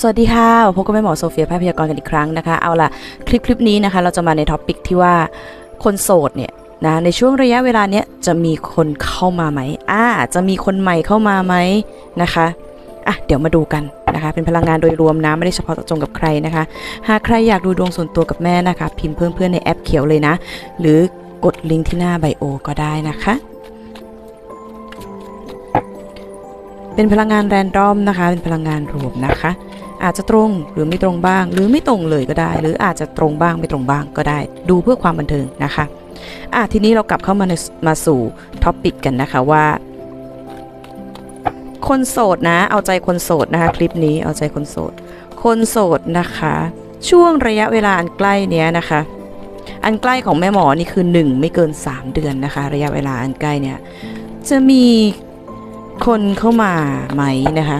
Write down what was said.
สวัสดีค่ะพบกับแม่หมอโซเฟียแพทย์พยากรณ์กันอีกครั้งนะคะ เอาล่ะ คลิปคลิปนี้นะคะ เราจะมาในท็อปิกที่ว่าคนโสดเนี่ยนะในช่วงระยะเวลาเนี้ยจะมีคนเข้ามาไหมอ่าจะมีคนใหม่เข้ามาไหมนะคะอะเดี๋ยวมาดูกันนะคะเป็นพลังงานโดยรวมนะไม่ได้เฉพาะจงกับใครนะคะ หากใครอยากดูดวงส่วนตัวกับแม่นะคะ พิมพ์เพิ่มเพื่อนในแอปเขียวเลยนะ หรือกดลิงก์ที่หน้าไบโอก็ได้นะคะ เป็นพลังงานแรนดอมนะคะ เป็นพลังงานรวมนะคะ อาจจะตรงหรือไม่ตรงบ้าง หรือไม่ตรงเลยก็ได้ หรืออาจจะตรงบ้างไม่ตรงบ้างก็ได้ ดูเพื่อความบันเทิงนะคะอะทีนี้เรากลับเข้ามาในมาสู่ท็อปิกกันนะคะว่า คนโสดนะ เอาใจคนโสดนะคะคลิปนี้เอาใจคนโสด คนโสดนะคะ ช่วงระยะเวลาอันใกล้เนี้ยนะคะอันใกล้ของแม่หมอนี่คือ 1 ไม่เกิน 3 เดือนนะคะ ระยะเวลาอันใกล้เนี่ยจะมี คนเข้ามาไหมนะคะ